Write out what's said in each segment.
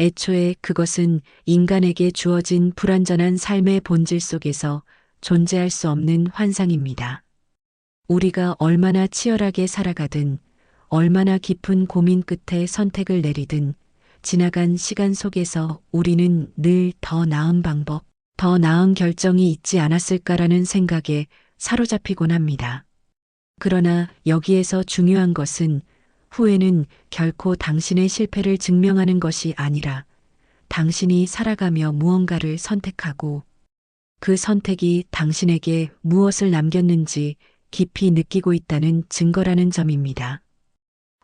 애초에 그것은 인간에게 주어진 불완전한 삶의 본질 속에서 존재할 수 없는 환상입니다. 우리가 얼마나 치열하게 살아가든, 얼마나 깊은 고민 끝에 선택을 내리든, 지나간 시간 속에서 우리는 늘 더 나은 방법, 더 나은 결정이 있지 않았을까라는 생각에 사로잡히곤 합니다. 그러나 여기에서 중요한 것은 후회는 결코 당신의 실패를 증명하는 것이 아니라 당신이 살아가며 무언가를 선택하고 그 선택이 당신에게 무엇을 남겼는지 깊이 느끼고 있다는 증거라는 점입니다.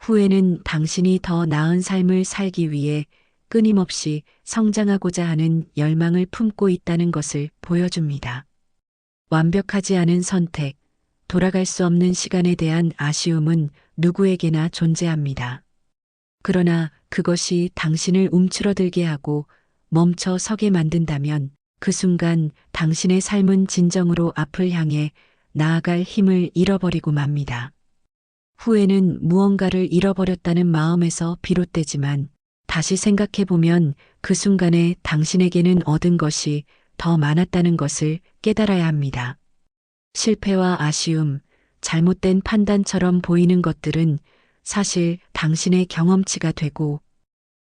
후회는 당신이 더 나은 삶을 살기 위해 끊임없이 성장하고자 하는 열망을 품고 있다는 것을 보여줍니다. 완벽하지 않은 선택, 돌아갈 수 없는 시간에 대한 아쉬움은 누구에게나 존재합니다. 그러나 그것이 당신을 움츠러들게 하고 멈춰 서게 만든다면 그 순간 당신의 삶은 진정으로 앞을 향해 나아갈 힘을 잃어버리고 맙니다. 후회는 무언가를 잃어버렸다는 마음에서 비롯되지만 다시 생각해보면 그 순간에 당신에게는 얻은 것이 더 많았다는 것을 깨달아야 합니다. 실패와 아쉬움, 잘못된 판단처럼 보이는 것들은 사실 당신의 경험치가 되고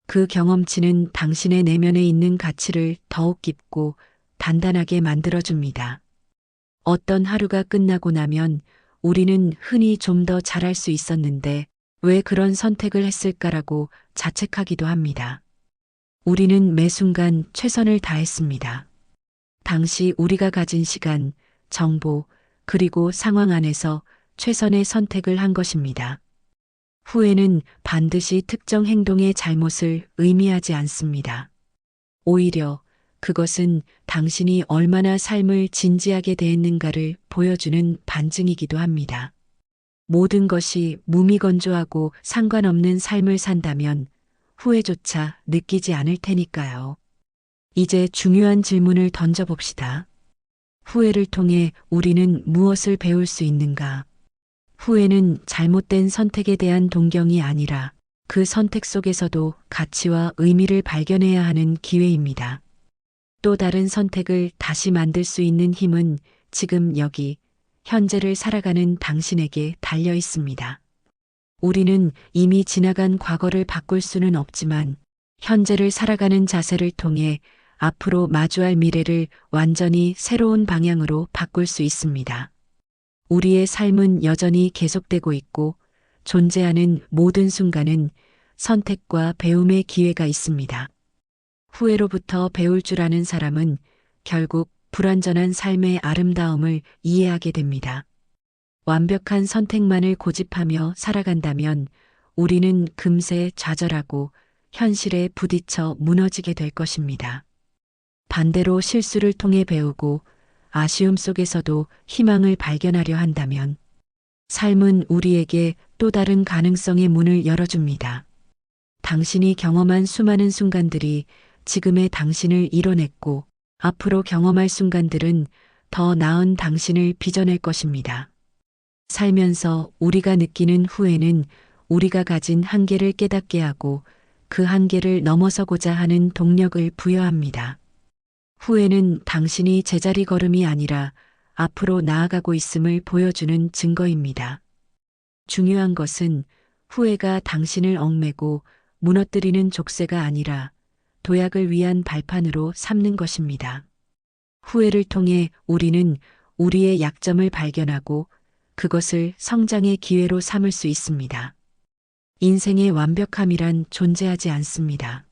그 경험치는 당신의 내면에 있는 가치를 더욱 깊고 단단하게 만들어줍니다. 어떤 하루가 끝나고 나면 우리는 흔히 좀 더 잘할 수 있었는데 왜 그런 선택을 했을까라고 자책하기도 합니다. 우리는 매 순간 최선을 다했습니다. 당시 우리가 가진 시간, 정보, 그리고 상황 안에서 최선의 선택을 한 것입니다. 후회는 반드시 특정 행동의 잘못을 의미하지 않습니다. 오히려 그것은 당신이 얼마나 삶을 진지하게 대했는가를 보여주는 반증이기도 합니다. 모든 것이 무미건조하고 상관없는 삶을 산다면 후회조차 느끼지 않을 테니까요. 이제 중요한 질문을 던져봅시다. 후회를 통해 우리는 무엇을 배울 수 있는가? 후회는 잘못된 선택에 대한 동경이 아니라 그 선택 속에서도 가치와 의미를 발견해야 하는 기회입니다. 또 다른 선택을 다시 만들 수 있는 힘은 지금 여기 현재를 살아가는 당신에게 달려 있습니다. 우리는 이미 지나간 과거를 바꿀 수는 없지만 현재를 살아가는 자세를 통해 앞으로 마주할 미래를 완전히 새로운 방향으로 바꿀 수 있습니다. 우리의 삶은 여전히 계속되고 있고 존재하는 모든 순간은 선택과 배움의 기회가 있습니다. 후회로부터 배울 줄 아는 사람은 결국 불완전한 삶의 아름다움을 이해하게 됩니다. 완벽한 선택만을 고집하며 살아간다면 우리는 금세 좌절하고 현실에 부딪혀 무너지게 될 것입니다. 반대로 실수를 통해 배우고 아쉬움 속에서도 희망을 발견하려 한다면 삶은 우리에게 또 다른 가능성의 문을 열어줍니다. 당신이 경험한 수많은 순간들이 지금의 당신을 이뤄냈고 앞으로 경험할 순간들은 더 나은 당신을 빚어낼 것입니다. 살면서 우리가 느끼는 후회는 우리가 가진 한계를 깨닫게 하고 그 한계를 넘어서고자 하는 동력을 부여합니다. 후회는 당신이 제자리 걸음이 아니라 앞으로 나아가고 있음을 보여주는 증거입니다. 중요한 것은 후회가 당신을 얽매고 무너뜨리는 족쇄가 아니라 도약을 위한 발판으로 삼는 것입니다. 후회를 통해 우리는 우리의 약점을 발견하고 그것을 성장의 기회로 삼을 수 있습니다. 인생의 완벽함이란 존재하지 않습니다.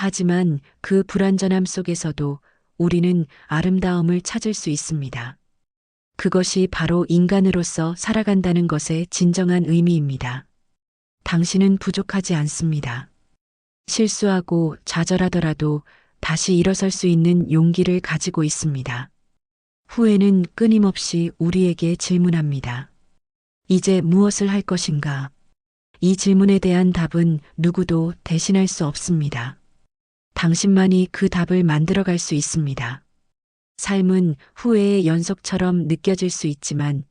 하지만 그 불완전함 속에서도 우리는 아름다움을 찾을 수 있습니다. 그것이 바로 인간으로서 살아간다는 것의 진정한 의미입니다. 당신은 부족하지 않습니다. 실수하고 좌절하더라도 다시 일어설 수 있는 용기를 가지고 있습니다. 후회는 끊임없이 우리에게 질문합니다. 이제 무엇을 할 것인가? 이 질문에 대한 답은 누구도 대신할 수 없습니다. 당신만이 그 답을 만들어갈 수 있습니다. 삶은 후회의 연속처럼 느껴질 수 있지만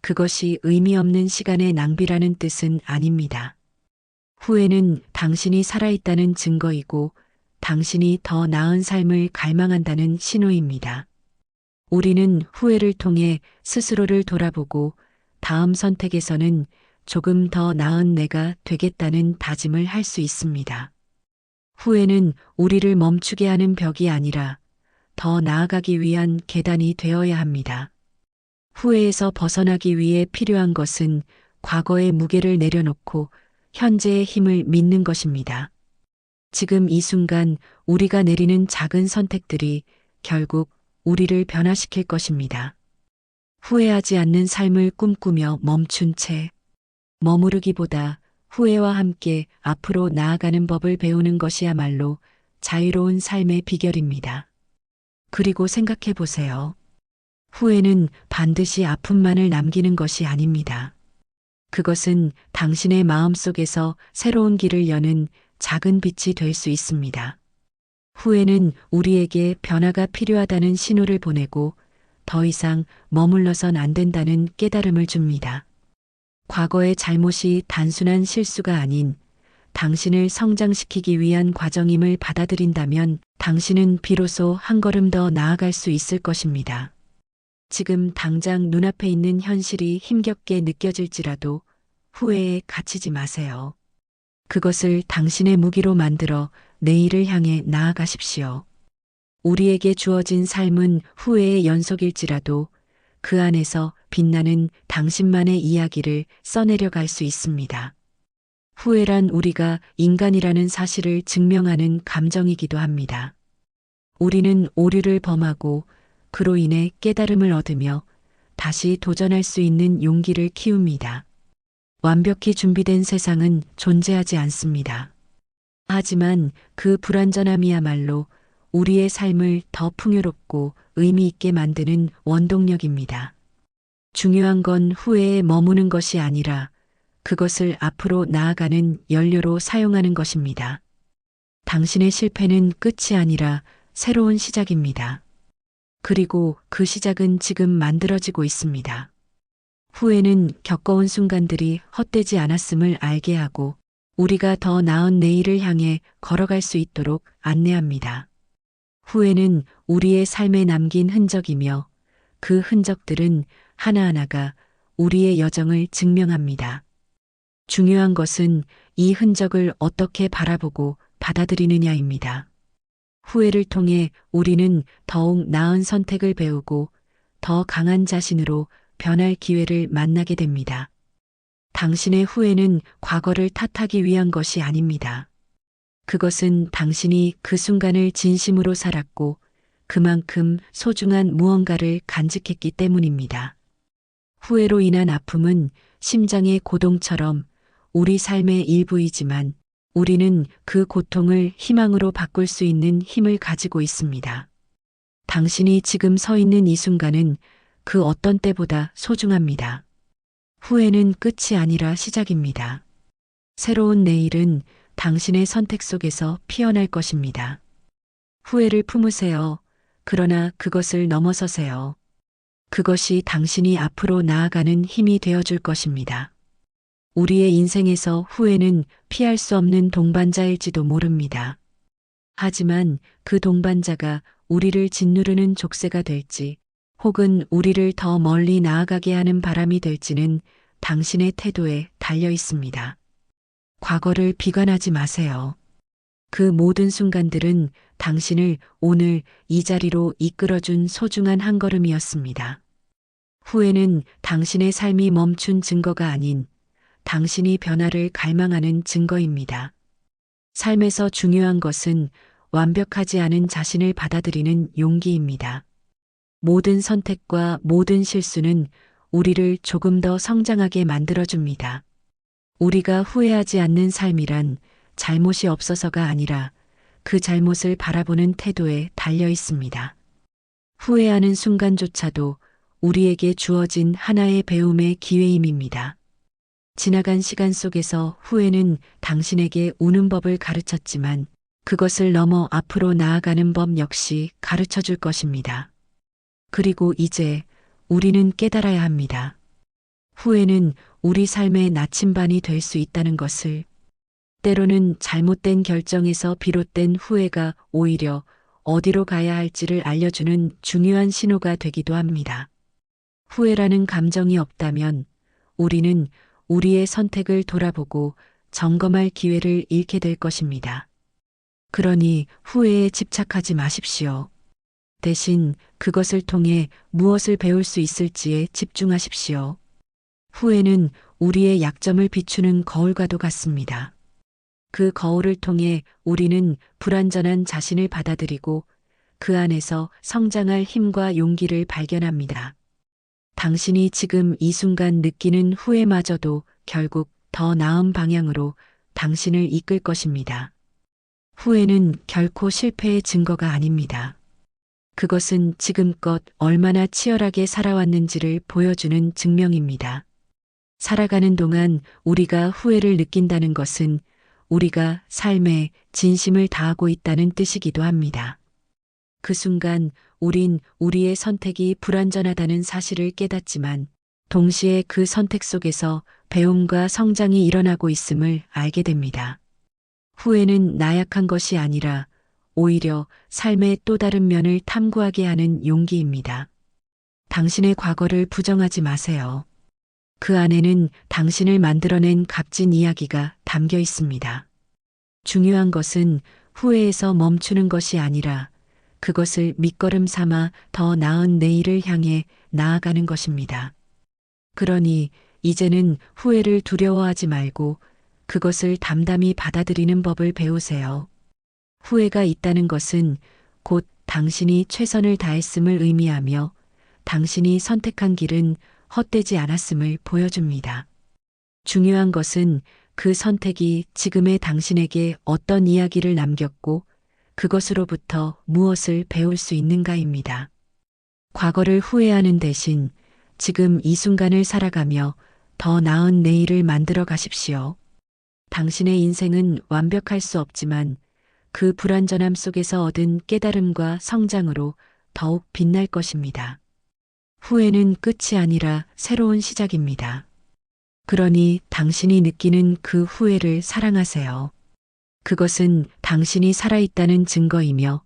그것이 의미 없는 시간의 낭비라는 뜻은 아닙니다. 후회는 당신이 살아있다는 증거이고 당신이 더 나은 삶을 갈망한다는 신호입니다. 우리는 후회를 통해 스스로를 돌아보고 다음 선택에서는 조금 더 나은 내가 되겠다는 다짐을 할 수 있습니다. 후회는 우리를 멈추게 하는 벽이 아니라 더 나아가기 위한 계단이 되어야 합니다. 후회에서 벗어나기 위해 필요한 것은 과거의 무게를 내려놓고 현재의 힘을 믿는 것입니다. 지금 이 순간 우리가 내리는 작은 선택들이 결국 우리를 변화시킬 것입니다. 후회하지 않는 삶을 꿈꾸며 멈춘 채 머무르기보다 후회와 함께 앞으로 나아가는 법을 배우는 것이야말로 자유로운 삶의 비결입니다. 그리고 생각해 보세요. 후회는 반드시 아픔만을 남기는 것이 아닙니다. 그것은 당신의 마음 속에서 새로운 길을 여는 작은 빛이 될 수 있습니다. 후회는 우리에게 변화가 필요하다는 신호를 보내고 더 이상 머물러선 안 된다는 깨달음을 줍니다. 과거의 잘못이 단순한 실수가 아닌 당신을 성장시키기 위한 과정임을 받아들인다면 당신은 비로소 한 걸음 더 나아갈 수 있을 것입니다. 지금 당장 눈앞에 있는 현실이 힘겹게 느껴질지라도 후회에 갇히지 마세요. 그것을 당신의 무기로 만들어 내일을 향해 나아가십시오. 우리에게 주어진 삶은 후회의 연속일지라도 그 안에서 빛나는 당신만의 이야기를 써내려 갈 수 있습니다. 후회란 우리가 인간이라는 사실을 증명하는 감정이기도 합니다. 우리는 오류를 범하고 그로 인해 깨달음을 얻으며 다시 도전할 수 있는 용기를 키웁니다. 완벽히 준비된 세상은 존재하지 않습니다. 하지만 그 불완전함이야말로 우리의 삶을 더 풍요롭고 의미 있게 만드는 원동력입니다. 중요한 건 후회에 머무는 것이 아니라 그것을 앞으로 나아가는 연료로 사용하는 것입니다. 당신의 실패는 끝이 아니라 새로운 시작입니다. 그리고 그 시작은 지금 만들어지고 있습니다. 후회는 겪어온 순간들이 헛되지 않았음을 알게 하고 우리가 더 나은 내일을 향해 걸어갈 수 있도록 안내합니다. 후회는 우리의 삶에 남긴 흔적이며 그 흔적들은 하나하나가 우리의 여정을 증명합니다. 중요한 것은 이 흔적을 어떻게 바라보고 받아들이느냐입니다. 후회를 통해 우리는 더욱 나은 선택을 배우고 더 강한 자신으로 변할 기회를 만나게 됩니다. 당신의 후회는 과거를 탓하기 위한 것이 아닙니다. 그것은 당신이 그 순간을 진심으로 살았고 그만큼 소중한 무언가를 간직했기 때문입니다. 후회로 인한 아픔은 심장의 고동처럼 우리 삶의 일부이지만 우리는 그 고통을 희망으로 바꿀 수 있는 힘을 가지고 있습니다. 당신이 지금 서 있는 이 순간은 그 어떤 때보다 소중합니다. 후회는 끝이 아니라 시작입니다. 새로운 내일은 당신의 선택 속에서 피어날 것입니다. 후회를 품으세요. 그러나 그것을 넘어서세요. 그것이 당신이 앞으로 나아가는 힘이 되어줄 것입니다. 우리의 인생에서 후회는 피할 수 없는 동반자일지도 모릅니다. 하지만 그 동반자가 우리를 짓누르는 족쇄가 될지 혹은 우리를 더 멀리 나아가게 하는 바람이 될지는 당신의 태도에 달려 있습니다. 과거를 비관하지 마세요. 그 모든 순간들은 당신을 오늘 이 자리로 이끌어준 소중한 한 걸음이었습니다. 후회는 당신의 삶이 멈춘 증거가 아닌 당신이 변화를 갈망하는 증거입니다. 삶에서 중요한 것은 완벽하지 않은 자신을 받아들이는 용기입니다. 모든 선택과 모든 실수는 우리를 조금 더 성장하게 만들어줍니다. 우리가 후회하지 않는 삶이란 잘못이 없어서가 아니라 그 잘못을 바라보는 태도에 달려 있습니다. 후회하는 순간조차도 우리에게 주어진 하나의 배움의 기회임입니다. 지나간 시간 속에서 후회는 당신에게 우는 법을 가르쳤지만 그것을 넘어 앞으로 나아가는 법 역시 가르쳐 줄 것입니다. 그리고 이제 우리는 깨달아야 합니다. 후회는 우리 삶의 나침반이 될 수 있다는 것을 때로는 잘못된 결정에서 비롯된 후회가 오히려 어디로 가야 할지를 알려주는 중요한 신호가 되기도 합니다. 후회라는 감정이 없다면 우리는 우리의 선택을 돌아보고 점검할 기회를 잃게 될 것입니다. 그러니 후회에 집착하지 마십시오. 대신 그것을 통해 무엇을 배울 수 있을지에 집중하십시오. 후회는 우리의 약점을 비추는 거울과도 같습니다. 그 거울을 통해 우리는 불완전한 자신을 받아들이고 그 안에서 성장할 힘과 용기를 발견합니다. 당신이 지금 이 순간 느끼는 후회마저도 결국 더 나은 방향으로 당신을 이끌 것입니다. 후회는 결코 실패의 증거가 아닙니다. 그것은 지금껏 얼마나 치열하게 살아왔는지를 보여주는 증명입니다. 살아가는 동안 우리가 후회를 느낀다는 것은 우리가 삶에 진심을 다하고 있다는 뜻이기도 합니다. 그 순간 우린 우리의 선택이 불완전하다는 사실을 깨닫지만 동시에 그 선택 속에서 배움과 성장이 일어나고 있음을 알게 됩니다. 후회는 나약한 것이 아니라 오히려 삶의 또 다른 면을 탐구하게 하는 용기입니다. 당신의 과거를 부정하지 마세요. 그 안에는 당신을 만들어낸 값진 이야기가 담겨 있습니다. 중요한 것은 후회에서 멈추는 것이 아니라 그것을 밑거름 삼아 더 나은 내일을 향해 나아가는 것입니다. 그러니 이제는 후회를 두려워하지 말고 그것을 담담히 받아들이는 법을 배우세요. 후회가 있다는 것은 곧 당신이 최선을 다했음을 의미하며 당신이 선택한 길은 헛되지 않았음을 보여줍니다. 중요한 것은 그 선택이 지금의 당신에게 어떤 이야기를 남겼고 그것으로부터 무엇을 배울 수 있는가입니다. 과거를 후회하는 대신 지금 이 순간을 살아가며 더 나은 내일을 만들어 가십시오. 당신의 인생은 완벽할 수 없지만 그 불완전함 속에서 얻은 깨달음과 성장으로 더욱 빛날 것입니다. 후회는 끝이 아니라 새로운 시작입니다. 그러니 당신이 느끼는 그 후회를 사랑하세요. 그것은 당신이 살아있다는 증거이며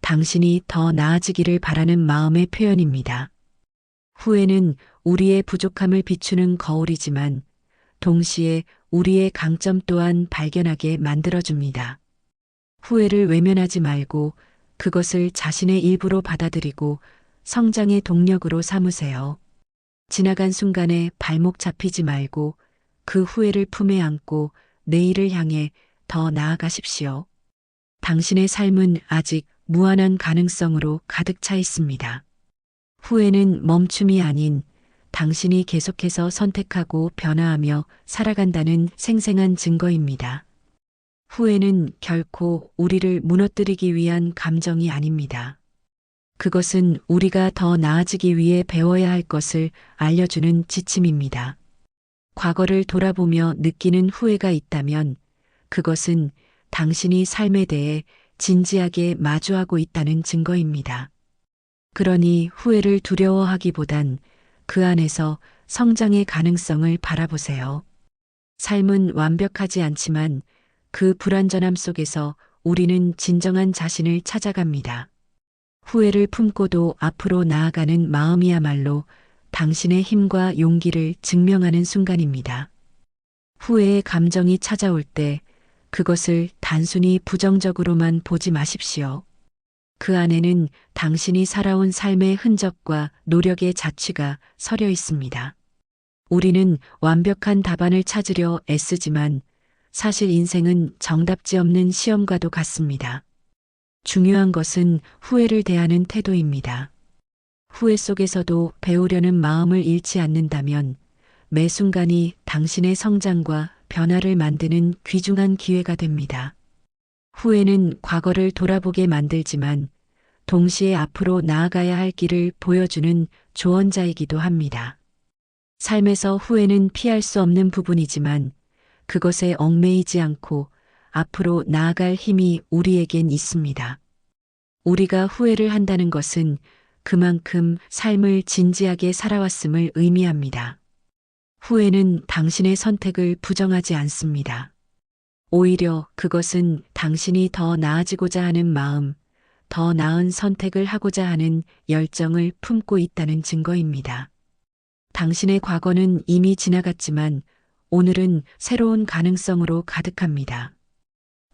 당신이 더 나아지기를 바라는 마음의 표현입니다. 후회는 우리의 부족함을 비추는 거울이지만 동시에 우리의 강점 또한 발견하게 만들어줍니다. 후회를 외면하지 말고 그것을 자신의 일부로 받아들이고 성장의 동력으로 삼으세요. 지나간 순간에 발목 잡히지 말고 그 후회를 품에 안고 내일을 향해 더 나아가십시오. 당신의 삶은 아직 무한한 가능성으로 가득 차 있습니다. 후회는 멈춤이 아닌 당신이 계속해서 선택하고 변화하며 살아간다는 생생한 증거입니다. 후회는 결코 우리를 무너뜨리기 위한 감정이 아닙니다. 그것은 우리가 더 나아지기 위해 배워야 할 것을 알려주는 지침입니다. 과거를 돌아보며 느끼는 후회가 있다면 그것은 당신이 삶에 대해 진지하게 마주하고 있다는 증거입니다. 그러니 후회를 두려워하기보단 그 안에서 성장의 가능성을 바라보세요. 삶은 완벽하지 않지만 그 불완전함 속에서 우리는 진정한 자신을 찾아갑니다. 후회를 품고도 앞으로 나아가는 마음이야말로 당신의 힘과 용기를 증명하는 순간입니다. 후회의 감정이 찾아올 때 그것을 단순히 부정적으로만 보지 마십시오. 그 안에는 당신이 살아온 삶의 흔적과 노력의 자취가 서려 있습니다. 우리는 완벽한 답안을 찾으려 애쓰지만 사실 인생은 정답지 없는 시험과도 같습니다. 중요한 것은 후회를 대하는 태도입니다. 후회 속에서도 배우려는 마음을 잃지 않는다면 매 순간이 당신의 성장과 변화를 만드는 귀중한 기회가 됩니다. 후회는 과거를 돌아보게 만들지만 동시에 앞으로 나아가야 할 길을 보여주는 조언자이기도 합니다. 삶에서 후회는 피할 수 없는 부분이지만 그것에 얽매이지 않고 앞으로 나아갈 힘이 우리에겐 있습니다. 우리가 후회를 한다는 것은 그만큼 삶을 진지하게 살아왔음을 의미합니다. 후회는 당신의 선택을 부정하지 않습니다. 오히려 그것은 당신이 더 나아지고자 하는 마음, 더 나은 선택을 하고자 하는 열정을 품고 있다는 증거입니다. 당신의 과거는 이미 지나갔지만 오늘은 새로운 가능성으로 가득합니다.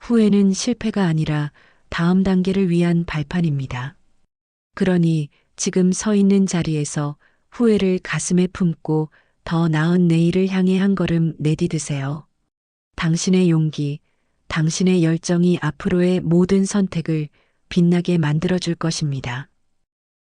후회는 실패가 아니라 다음 단계를 위한 발판입니다. 그러니 지금 서 있는 자리에서 후회를 가슴에 품고 더 나은 내일을 향해 한 걸음 내디드세요. 당신의 용기, 당신의 열정이 앞으로의 모든 선택을 빛나게 만들어줄 것입니다.